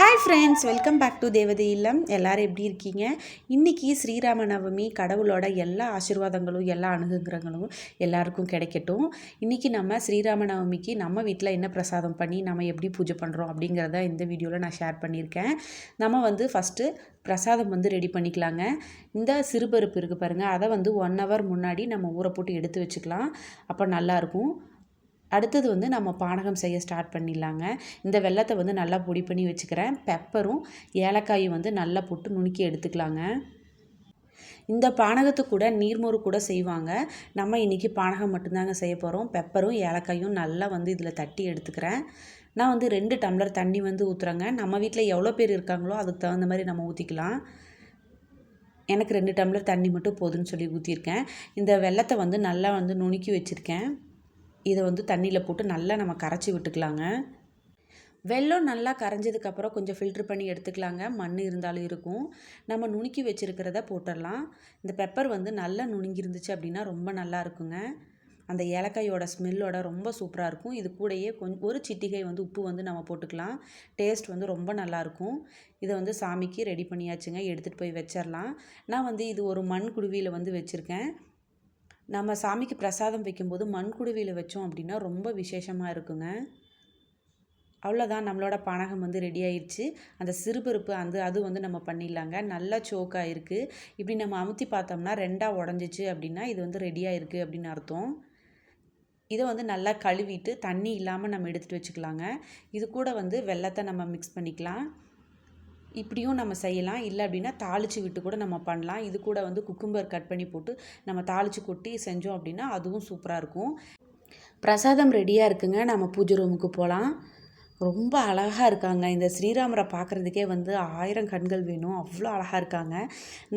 Hi friends welcome back to Devathai Illam எல்லாரும் எப்படி இருக்கீங்க? இன்றைக்கி ஸ்ரீராம நவமி கடவுளோட எல்லா ஆசீர்வாதங்களும் எல்லா அணுகுங்கிறங்களும் எல்லாருக்கும் கிடைக்கட்டும். இன்றைக்கி நம்ம ஸ்ரீராம நவமிக்கு நம்ம வீட்டில் என்ன பிரசாதம் பண்ணி நம்ம எப்படி பூஜை பண்ணுறோம் அப்படிங்கிறத இந்த வீடியோவில் நான் ஷேர் பண்ணியிருக்கேன். நம்ம வந்து ஃபஸ்ட்டு பிரசாதம் வந்து ரெடி பண்ணிக்கலாங்க. இந்த சிறுபருப்பு இருக்குது பாருங்கள் அதை வந்து ஒன் ஹவர் முன்னாடி நம்ம ஊற போட்டு எடுத்து வச்சுக்கலாம். அப்போ நல்லாயிருக்கும் அடுத்தது வந்து நம்ம பானகம் செய்ய ஸ்டார்ட் பண்ணிடலாங்க. இந்த வெள்ளத்தை வந்து நல்லா பொடி பண்ணி வச்சுக்கிறேன். பெப்பரும் ஏலக்காயும் வந்து நல்லா போட்டு நுணுக்கி எடுத்துக்கலாங்க. இந்த பானகத்து கூட நீர்மோறு கூட செய்வாங்க. நம்ம இன்றைக்கி பானகம் மட்டும்தாங்க செய்ய போகிறோம் பெப்பரும் ஏலக்காயும் நல்லா வந்து இதில் தட்டி எடுத்துக்கிறேன். நான் வந்து ரெண்டு டம்ளர் தண்ணி வந்து ஊற்றுறேங்க நம்ம வீட்டில் எவ்வளோ பேர் இருக்காங்களோ அதுக்கு தகுந்த மாதிரி நம்ம ஊற்றிக்கலாம் எனக்கு ரெண்டு டம்ளர் தண்ணி மட்டும் போதுன்னு சொல்லி ஊற்றிருக்கேன் இந்த வெள்ளத்தை வந்து நல்லா வந்து நுணுக்கி வச்சுருக்கேன். இதை வந்து தண்ணியில் போட்டு நல்லா நம்ம கரைச்சி விட்டுக்கலாங்க. வெள்ளம் நல்லா கரைஞ்சதுக்கப்புறம் கொஞ்சம் ஃபில்ட்ரு பண்ணி எடுத்துக்கலாங்க. மண் இருந்தாலும் இருக்கும். நம்ம நுணுக்கி வச்சுருக்கிறத போட்டுடலாம். இந்த பெப்பர் வந்து நல்லா நுணுங்கி இருந்துச்சு அப்படின்னா ரொம்ப நல்லா இருக்குங்க. அந்த ஏலக்காயோட ஸ்மெல்லோட ரொம்ப சூப்பராக இருக்கும். இது கூடயே கொஞ்சம் ஒரு சிட்டிகை வந்து உப்பு வந்து நம்ம போட்டுக்கலாம். டேஸ்ட் வந்து ரொம்ப நல்லாயிருக்கும் இதை வந்து சாமிக்கு ரெடி பண்ணியாச்சுங்க. எடுத்துகிட்டு போய் வச்சிடலாம். நான் வந்து இது ஒரு மண் குடுவியில் வந்து வச்சுருக்கேன். நம்ம சாமிக்கு பிரசாதம் வைக்கும்போது மண்குடுவியில் வச்சோம் அப்படின்னா ரொம்ப விசேஷமாக இருக்குங்க. அவ்வளோதான் நம்மளோட பானகம் வந்து ரெடி ஆயிடுச்சு அந்த சிறுபருப்பு அந்த அது வந்து நம்ம பண்ணிடலாங்க. நல்லா சோக்காக இருக்குது இப்படி நம்ம அமுத்தி பார்த்தோம்னா ரெண்டாக உடஞ்சிச்சு அப்படின்னா இது வந்து ரெடியாக இருக்குது அப்படின்னு அர்த்தம். இதை வந்து நல்லா கழுவிட்டு தண்ணி இல்லாமல் நம்ம எடுத்துகிட்டு வச்சுக்கலாங்க. இது கூட வந்து வெள்ளத்தை நம்ம மிக்ஸ் பண்ணிக்கலாம். இப்படியும் நம்ம செய்யலாம். இல்லை அப்படின்னா தாளித்து விட்டு கூட நம்ம பண்ணலாம். இது கூட வந்து குக்கும்பர் கட் பண்ணி போட்டு நம்ம தாளித்து கொட்டி செஞ்சோம் அப்படின்னா அதுவும் சூப்பராக இருக்கும். பிரசாதம் ரெடியாக இருக்குங்க. நம்ம பூஜை ரூமுக்கு போகலாம் ரொம்ப அழகாக இருக்காங்க. இந்த ஸ்ரீராமரை பார்க்குறதுக்கே வந்து ஆயிரம் கண்கள் வேணும். அவ்வளோ அழகாக இருக்காங்க.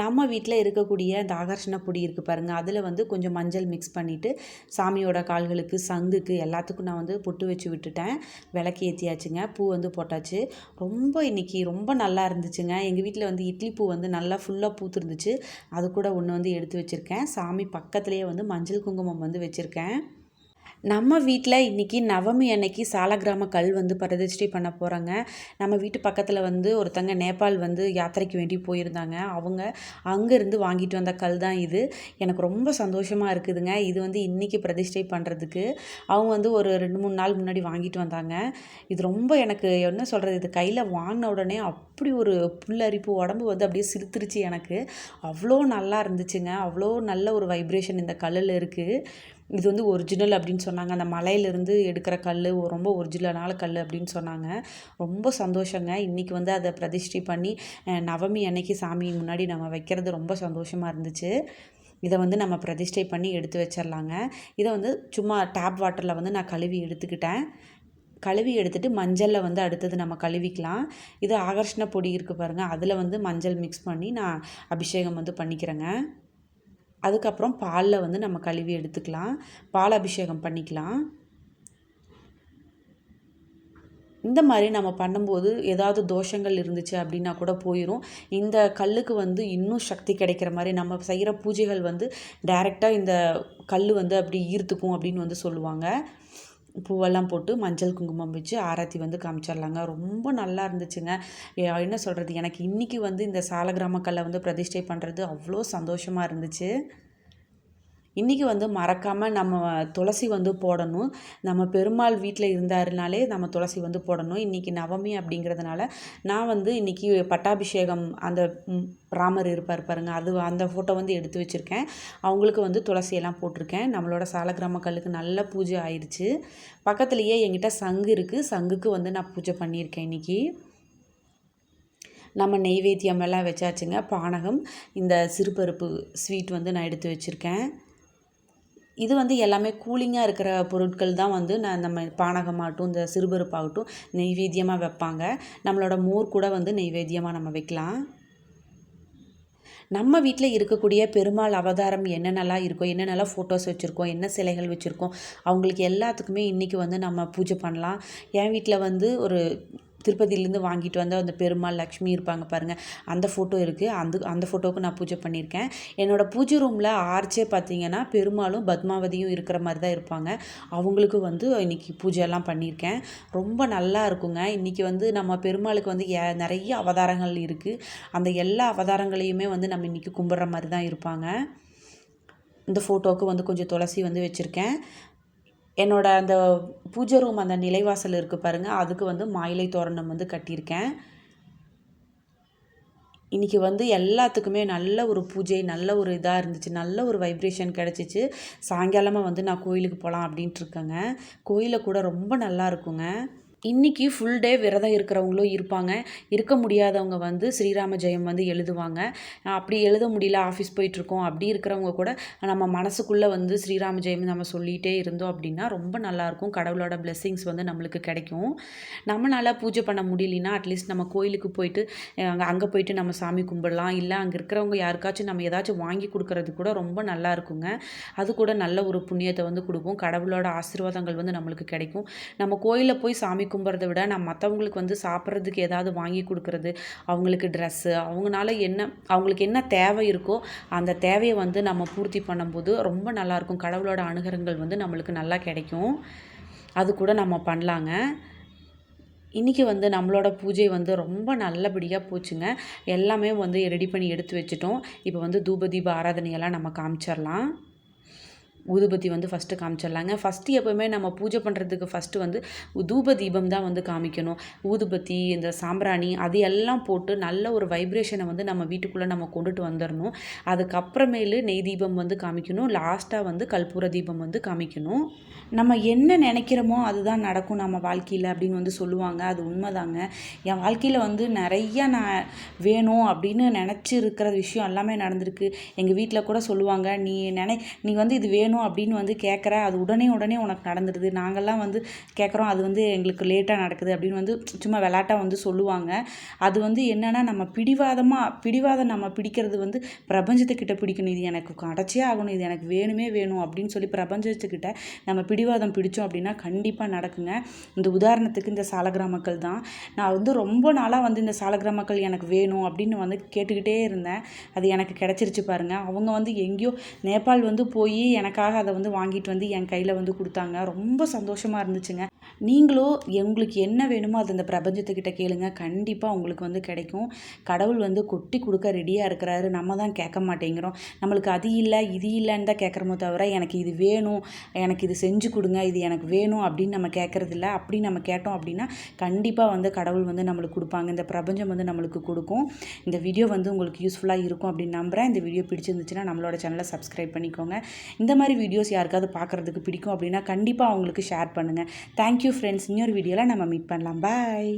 நம்ம வீட்டில் இருக்கக்கூடிய இந்த ஆகர்ஷண பொடி இருக்குது பாருங்கள் அதில் வந்து கொஞ்சம் மஞ்சள் மிக்ஸ் பண்ணிவிட்டு சாமியோட கால்களுக்கு சங்குக்கு எல்லாத்துக்கும் நான் வந்து பொட்டு வச்சு விட்டுட்டேன். விளக்கு ஏற்றியாச்சுங்க பூ வந்து போட்டாச்சு. ரொம்ப இன்றைக்கி ரொம்ப நல்லா இருந்துச்சுங்க. எங்கள் வீட்டில் வந்து இட்லி பூ வந்து நல்லா ஃபுல்லாக பூத்துருந்துச்சு. அது கூட ஒன்று வந்து எடுத்து வச்சுருக்கேன். சாமி பக்கத்துலேயே வந்து மஞ்சள் குங்குமம் வந்து வச்சுருக்கேன். நம்ம வீட்டில் இன்றைக்கி நவமி அன்னைக்கு சாலக்கிராம கல் வந்து பிரதிஷ்டை பண்ண போகிறாங்க நம்ம வீட்டு பக்கத்தில் வந்து ஒருத்தங்க நேபாள் வந்து யாத்திரைக்கு வேண்டி போயிருந்தாங்க. அவங்க அங்கேருந்து வாங்கிட்டு வந்த கல் தான் இது. எனக்கு ரொம்ப சந்தோஷமாக இருக்குதுங்க. இது வந்து இன்றைக்கி பிரதிஷ்டை பண்ணுறதுக்கு அவங்க வந்து ஒரு ரெண்டு மூணு நாள் முன்னாடி வாங்கிட்டு வந்தாங்க. இது ரொம்ப எனக்கு என்ன சொல்கிறது இது கையில் வாங்கின உடனே அப்படி ஒரு புல்லரிப்பு உடம்பு வந்து அப்படியே சிரித்துருச்சு எனக்கு. அவ்வளோ நல்லா இருந்துச்சுங்க. அவ்வளோ நல்ல ஒரு வைப்ரேஷன் இந்த கல்லில் இருக்குது இது வந்து ஒரிஜினல் அப்படின்னு சொன்னாங்க. அந்த மலையிலேருந்து எடுக்கிற கல் ரொம்ப ஒரிஜினலான கல் அப்படின்னு சொன்னாங்க. ரொம்ப சந்தோஷங்க. இன்றைக்கி வந்து அதை பிரதிஷ்டை பண்ணி நவமி அன்னைக்கு சாமி முன்னாடி நம்ம வைக்கிறது ரொம்ப சந்தோஷமாக இருந்துச்சு. இதை வந்து நம்ம பிரதிஷ்டை பண்ணி எடுத்து வச்சிடலாங்க. இதை வந்து சும்மா டேப் வாட்டரில் வந்து நான் கழுவி எடுத்துக்கிட்டேன். கழுவி எடுத்துகிட்டு மஞ்சளில் வந்து அடுத்தது நம்ம கழுவிக்கலாம். இது ஆகர்ஷண பொடி இருக்குது பாருங்கள் அதில் வந்து மஞ்சள் மிக்ஸ் பண்ணி நான் அபிஷேகம் வந்து பண்ணிக்கிறேங்க. அதுக்கப்புறம் பாலில் வந்து நம்ம கழுவி எடுத்துக்கலாம். பால் அபிஷேகம் பண்ணிக்கலாம். இந்த மாதிரி நம்ம பண்ணும்போது ஏதாவது தோஷங்கள் இருந்துச்சு அப்படின்னா கூட போயிடும் இந்த கல்லுக்கு வந்து இன்னும் சக்தி கிடைக்கிற மாதிரி நம்ம செய்கிற பூஜைகள் வந்து டைரெக்டாக இந்த கல் வந்து அப்படி ஈர்த்துக்கும் அப்படின்னு வந்து சொல்லுவாங்க. பூவெல்லாம் போட்டு மஞ்சள் குங்குமம் வச்சு ஆராத்தி வந்து காமிச்சிடலாங்க. ரொம்ப நல்லா இருந்துச்சுங்க. என்ன சொல்கிறது எனக்கு இன்றைக்கி வந்து இந்த சாலகிராம கல்லை வந்து பிரதிஷ்டை பண்ணுறது அவ்வளோ சந்தோஷமாக இருந்துச்சு. இன்றைக்கி வந்து மறக்காமல் நம்ம துளசி வந்து போடணும். நம்ம பெருமாள் வீட்டில் இருந்தாருனாலே நம்ம துளசி வந்து போடணும். இன்றைக்கி நவமி அப்படிங்கிறதுனால நான் வந்து இன்றைக்கி பட்டாபிஷேகம் அந்த ராமர் இருப்பார் பாருங்கள் அது அந்த ஃபோட்டோ வந்து எடுத்து வச்சுருக்கேன். அவங்களுக்கு வந்து துளசியெல்லாம் போட்டிருக்கேன். நம்மளோட சாலக்கிராம கல்லுக்கு நல்ல பூஜை ஆயிடுச்சு பக்கத்துலேயே என்கிட்ட சங்கு இருக்குது சங்குக்கு வந்து நான் பூஜை பண்ணியிருக்கேன் இன்றைக்கி நம்ம நெய்வேத்தியம் எல்லாம் வச்சாச்சுங்க. பானகம். இந்த சிறுபருப்பு ஸ்வீட் வந்து நான் எடுத்து வச்சுருக்கேன். இது வந்து எல்லாமே கூலிங்காக இருக்கிற பொருட்கள் தான் வந்து நான் நம்ம பானகமாகட்டும் இந்த சிறுபருப்பாகட்டும் நெய்வேத்தியமாக வைப்பாங்க. நம்மளோட மோர் கூட வந்து நெய்வேத்தியமாக நம்ம வைக்கலாம். நம்ம வீட்டில் இருக்கக்கூடிய பெருமாள் அவதாரம் என்னென்னலாம் இருக்கோ என்னென்னலாம் ஃபோட்டோஸ் வச்சுருக்கோம் என்ன சிலைகள் வச்சுருக்கோம் அவங்களுக்கு எல்லாத்துக்குமே இன்றைக்கி வந்து நம்ம பூஜை பண்ணலாம். என் வீட்டில் வந்து ஒரு திருப்பதியிலேருந்து வாங்கிட்டு வந்த அந்த பெருமாள் லக்ஷ்மி இருப்பாங்க பாருங்கள் அந்த ஃபோட்டோ இருக்குது அந்த அந்த ஃபோட்டோவுக்கு நான் பூஜை பண்ணியிருக்கேன். என்னோடய பூஜை ரூமில் ஆர்ச்சே பார்த்தீங்கன்னா பெருமாளும் பத்மாவதியும் இருக்கிற மாதிரி தான் இருப்பாங்க. அவங்களுக்கு வந்து இன்றைக்கி பூஜையெல்லாம் பண்ணியிருக்கேன். ரொம்ப நல்லா இருக்குங்க. இன்றைக்கி வந்து நம்ம பெருமாளுக்கு வந்து ஏ நிறைய அவதாரங்கள் இருக்குது அந்த எல்லா அவதாரங்களையுமே வந்து நம்ம இன்றைக்கி கும்பிட்ற மாதிரி தான் இருப்பாங்க. இந்த ஃபோட்டோவுக்கு வந்து கொஞ்சம் துளசி வந்து வச்சுருக்கேன். என்னோடய அந்த பூஜை ரூம் அந்த நிலைவாசல் இருக்குது பாருங்கள் அதுக்கு வந்து மாயிலை தோரணம் வந்து கட்டியிருக்கேன். இன்றைக்கி வந்து எல்லாத்துக்குமே நல்ல ஒரு பூஜை நல்ல ஒரு இதாக இருந்துச்சு. நல்ல ஒரு வைப்ரேஷன் கிடச்சிச்சு. சாயங்காலமாக வந்து நான் கோயிலுக்கு போகலாம் அப்படின்ட்டு இருக்கேங்க. கோயிலில் கூட ரொம்ப நல்லா இருக்குங்க. இன்றைக்கி ஃபுல் டே விரதம் இருக்கிறவங்களும் இருப்பாங்க. இருக்க முடியாதவங்க வந்து ஸ்ரீராம ஜெயம் வந்து எழுதுவாங்க. அப்படி எழுத முடியல ஆஃபீஸ் போயிட்டுருக்கோம். அப்படி இருக்கிறவங்க கூட நம்ம மனசுக்குள்ளே வந்து ஸ்ரீராம ஜெயம் நம்ம சொல்லிகிட்டே இருந்தோம் அப்படின்னா ரொம்ப நல்லாயிருக்கும் கடவுளோட பிளெஸ்ஸிங்ஸ் வந்து நம்மளுக்கு கிடைக்கும். நம்மளால் பூஜை பண்ண முடியலனா அட்லீஸ்ட் நம்ம கோயிலுக்கு போயிட்டு அங்கே அங்கே போயிட்டு நம்ம சாமி கும்பிடலாம். இல்லை அங்கே இருக்கிறவங்க யாருக்காச்சும் நம்ம ஏதாச்சும் வாங்கி கொடுக்கறது கூட ரொம்ப நல்லா இருக்குங்க. அது கூட நல்ல ஒரு புண்ணியத்தை வந்து கொடுக்கும். கடவுளோட ஆசீர்வாதங்கள் வந்து நம்மளுக்கு கிடைக்கும். நம்ம கோயிலில் போய் சாமி கும்புறதை விட நான் மற்றவங்களுக்கு வந்து சாப்பிட்றதுக்கு ஏதாவது வாங்கி கொடுக்குறது அவங்களுக்கு ட்ரெஸ்ஸு அவங்களால என்ன அவங்களுக்கு என்ன தேவை இருக்கோ அந்த தேவையை வந்து நம்ம பூர்த்தி பண்ணும்போது ரொம்ப நல்லாயிருக்கும் கடவுளோட அனுகரங்கள் வந்து நம்மளுக்கு நல்லா கிடைக்கும். அது கூட நம்ம பண்ணலாங்க. இன்றைக்கி வந்து நம்மளோட பூஜை வந்து ரொம்ப நல்லபடியாக போச்சுங்க. எல்லாமே வந்து ரெடி பண்ணி எடுத்து வச்சுட்டோம். இப்போ வந்து தூப தீப ஆராதனையெல்லாம் நம்ம காமிச்சிடலாம் ஊதுபத்தி வந்து ஃபஸ்ட்டு காமிச்சிடலாங்க. ஃபஸ்ட்டு எப்போவுமே நம்ம பூஜை பண்ணுறதுக்கு ஃபஸ்ட்டு வந்து தூப தீபம் தான் வந்து காமிக்கணும். ஊதுபத்தி இந்த சாம்பிராணி அது எல்லாம் போட்டு நல்ல ஒரு வைப்ரேஷனை வந்து நம்ம வீட்டுக்குள்ளே நம்ம கொண்டுட்டு வந்துடணும். அதுக்கப்புறமேலு நெய் தீபம் வந்து காமிக்கணும். லாஸ்ட்டாக வந்து கற்பூர தீபம் வந்து காமிக்கணும். நம்ம என்ன நினைக்கிறோமோ அதுதான் நடக்கும் நம்ம வாழ்க்கையில் அப்படின்னு வந்து சொல்லுவாங்க. அது உண்மைதாங்க. என் வாழ்க்கையில் வந்து நிறையா நான் வேணும் அப்படின்னு நினச்சி இருக்கிற விஷயம் எல்லாமே நடந்திருக்கு. எங்கள் வீட்டில் கூட சொல்லுவாங்க நீ நினை நீ வந்து இது வேணும் வேணும் அப்படின்னு வந்து கேட்குற அது உடனே உடனே உனக்கு நடந்துடுது. நாங்கள்லாம் வந்து கேட்குறோம் அது வந்து எங்களுக்கு லேட்டாக நடக்குது அப்படின்னு வந்து சும்மா விளாட்டாக வந்து சொல்லுவாங்க. அது வந்து என்னென்னா நம்ம பிடிவாதமாக பிடிவாதம் நம்ம பிடிக்கிறது வந்து பிரபஞ்சத்துக்கிட்ட பிடிக்கணும். இது எனக்கு கடைச்சியே ஆகணும் இது எனக்கு வேணுமே வேணும் அப்படின்னு சொல்லி பிரபஞ்சத்துக்கிட்ட நம்ம பிடிவாதம் பிடிச்சோம் அப்படின்னா கண்டிப்பாக நடக்குங்க. இந்த உதாரணத்துக்கு இந்த சாலகிராம மக்கள் தான். நான் வந்து ரொம்ப நாளாக வந்து இந்த சாலகிராம மக்கள் எனக்கு வேணும் அப்படின்னு வந்து கேட்டுக்கிட்டே இருந்தேன். அது எனக்கு கிடச்சிருச்சு பாருங்கள் அவங்க வந்து எங்கேயோ நேபாள் வந்து போய் எனக்கு எனக்காக அதை வந்து வாங்கிட்டு வந்து என் கையில் வந்து கொடுத்தாங்க. ரொம்ப சந்தோஷமாக இருந்துச்சுங்க. நீங்களும் உங்களுக்கு என்ன வேணுமோ அது அந்த பிரபஞ்சத்துக்கிட்ட கேளுங்க. கண்டிப்பாக உங்களுக்கு வந்து கிடைக்கும். கடவுள் வந்து கொட்டி கொடுக்க ரெடியாக இருக்கிறாரு. நம்ம தான் கேட்க மாட்டேங்கிறோம். நம்மளுக்கு அது இல்லை இது இல்லைன்னு தான் கேட்குறமோ தவிர எனக்கு இது வேணும் எனக்கு இது செஞ்சு கொடுங்க இது எனக்கு வேணும் அப்படின்னு நம்ம கேட்குறது இல்லை. அப்படி நம்ம கேட்டோம் அப்படின்னா கண்டிப்பாக வந்து கடவுள் வந்து நம்மளுக்கு கொடுப்பாங்க. இந்த பிரபஞ்சம் வந்து நம்மளுக்கு கொடுக்கும். இந்த வீடியோ வந்து உங்களுக்கு யூஸ்ஃபுல்லாக இருக்கும் அப்படின்னு நம்புகிறேன் இந்த வீடியோ பிடிச்சிருந்துச்சுன்னா நம்மளோட சேனலை சப்ஸ்கிரைப் பண்ணிக்கோங்க. இந்த மாதிரி மாதிரி வீடியோஸ் யாருக்காவது பார்க்குறதுக்கு பிடிக்கும் அப்படின்னா கண்டிப்பாக அவங்களுக்கு ஷேர் பண்ணுங்கள் தேங்க்யூ ஃப்ரெண்ட்ஸ் இன்னொரு வீடியோவில் நம்ம மீட் பண்ணலாம். பாய்